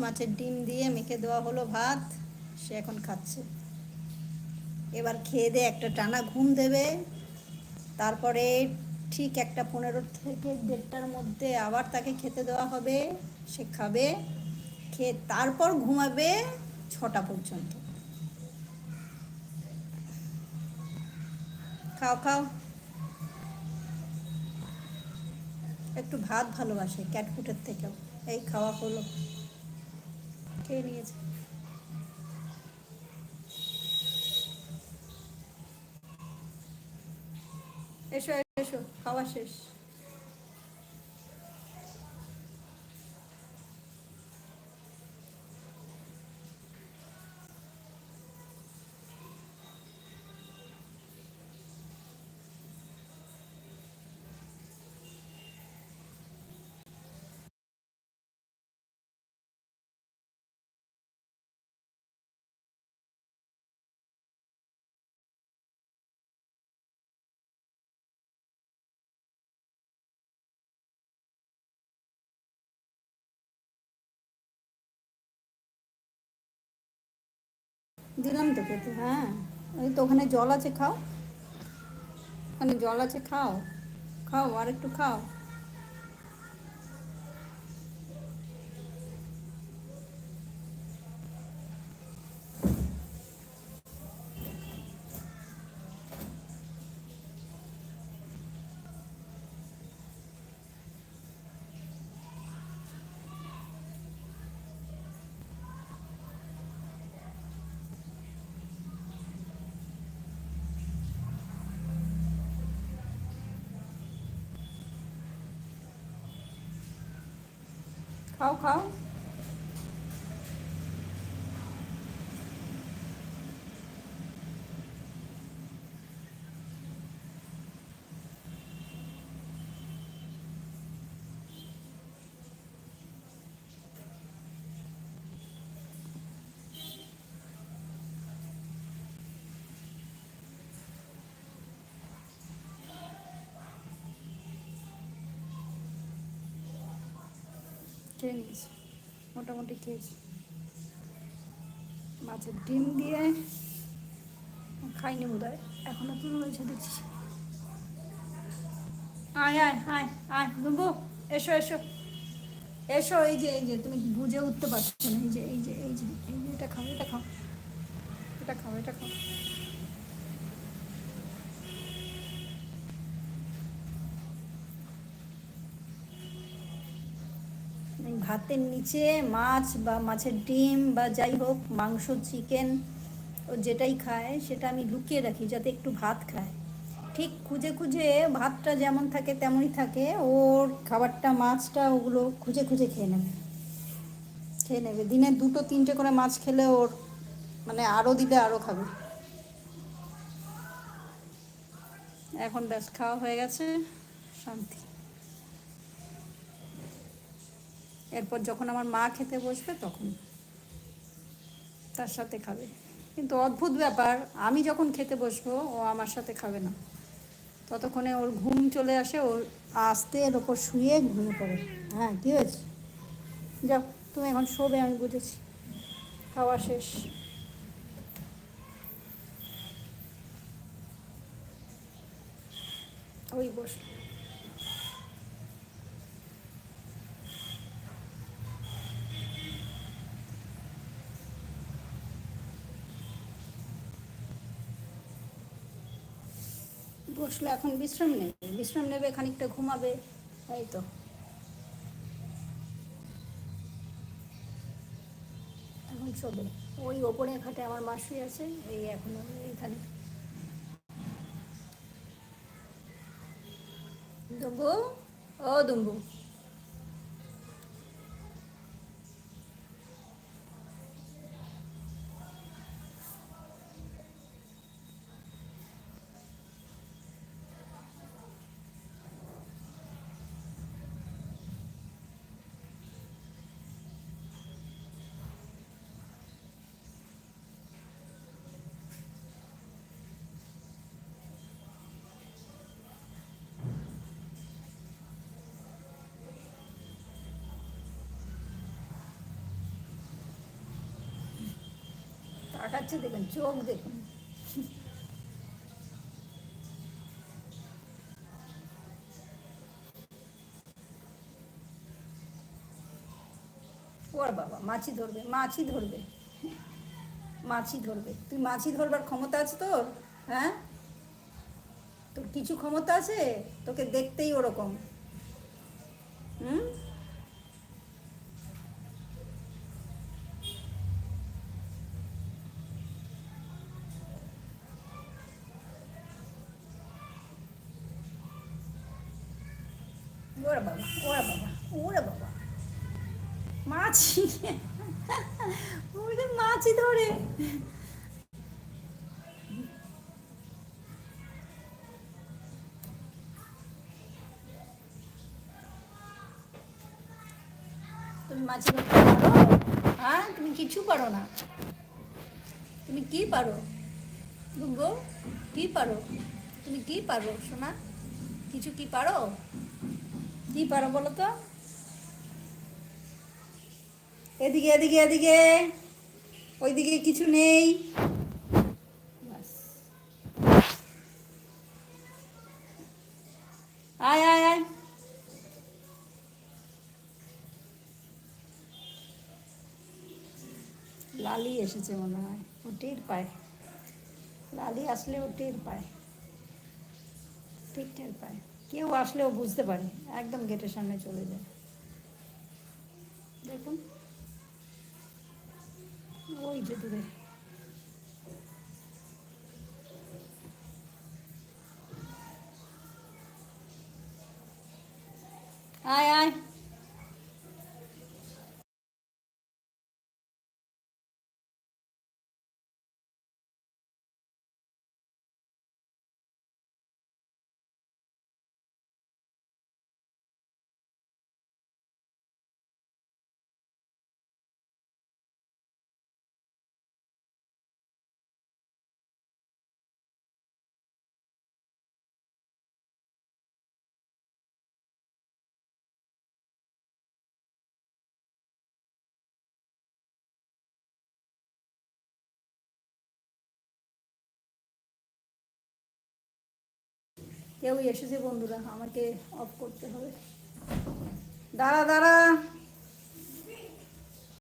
মাছের ডিম দিয়ে মেখে দেওয়া হলো ভাত, সে এখন খাচ্ছে। এবার খেয়ে দিয়ে একটা টানা ঘুম দেবে। তারপরে ঠিক একটা পনেরো থেকে দেড়টার মধ্যে আবার তাকে খেতে দেওয়া হবে, সে খাবে। খেয়ে তারপর ঘুমাবে ছটা পর্যন্ত। খাও খাও। একটু ভাত ভালোবাসে ক্যাটকুটের থেকেও। এই খাওয়া হলো। খেয়ে নিয়েছে। এসো এসো খাওয়া শেষ। দিলাম তো খেতে হ্যাঁ। ওই তো ওখানে জল আছে, খাও। ওখানে জল আছে, খাও। খাও, আর একটু খাও। খাও খাও খেয়ে মোটামুটি খেয়েছি। মাছের ডিম দিয়ে খাইনি বোধ হয় এখনও তো রয়েছে দেখছি। আয় আয় আয় আয় দুবু এসো এসো। এসো, এই যে এই যে, তুমি বুঝে উঠতে পারছ না, এই যে এই যে এই যে এই যে, এটা খাও এটা খাও। এটা খাও এটা খাও। ভাতের নিচে মাছ বা মাছের ডিম বা যাই হোক, মাংস, চিকেন ও যেটাই খায়, সেটা আমি লুকিয়ে রাখি যাতে একটু ভাত খায়। ঠিক খুঁজে খুঁজে ভাতটা যেমন থাকে তেমনই থাকে, ওর খাবারটা, মাছটা ওগুলো খুঁজে খুঁজে খেয়ে নেবে। খেয়ে নেবে। দিনে দুটো, তিনটে করে মাছ খেলে ওর মানে আরও দিলে আরও খাবে। এখন ব্যাস, খাওয়া হয়ে গেছে। শান্তি। এরপর যখন আমার মা খেতে বসবে তখন তার সাথে খাবে। কিন্তু অদ্ভুত ব্যাপার, আমি যখন খেতে বসবো, ও আমার সাথে খাবে না। ততক্ষণে ওর ঘুম চলে আসে ওর আস্তে এর ওপর শুয়ে ঘুমিয়ে পড়ে। হ্যাঁ কী হয়েছে? যাও, তুমি এখন শোবে, আমি বুঝেছি। খাওয়া শেষ। ওই বস বসলে, এখন বিশ্রাম নেবে? বিশ্রাম নেবে, খানিকটা ঘুমাবে এই তো। এখন শোবে ওই ওপরে খাটে আমার মাসি আছে, এই এখন এইখানে। দুম্বু? ও দুম্বু। তাকাচ্ছে দেখুন, চোখ দেখুন। ওর বাবা, মাছি ধরবে মাছি ধরবে। মাছি ধরবে। তুই মাছি ধরবার ক্ষমতা আছে তোর? হ্যাঁ? তোর কিছু ক্ষমতা আছে? তোকে দেখতেই ওরকম। হুম? ওরা বাবা ওরা বাবা ওরা বাবা। মাছি। মাছি ধরে। তুমি মাছি ধরতে হ্যাঁ তুমি কিছু পারো না। তুমি কি পারো? গুগো কি পারো? তুমি কি পারো, সোনা? কিছু কি পারো? কি পারো বলো তো? এদিকে এদিকে এদিকে। ওইদিকে কিছু নেই। আয় আয় আয়। লালি এসেছে মনে হয়। ও টের পায়। লালি আসলে ও টের পায়। ঠিক টের পায়। কেউ আসলেও বুঝতে পারে, একদম গেটের সামনে চলে যায়। দেখুন। ওই যে দূরে। আয় আয়। কেউ এসেছে বন্ধুরা আমাকে অফ করতে হবে। দাঁড়া দাঁড়া।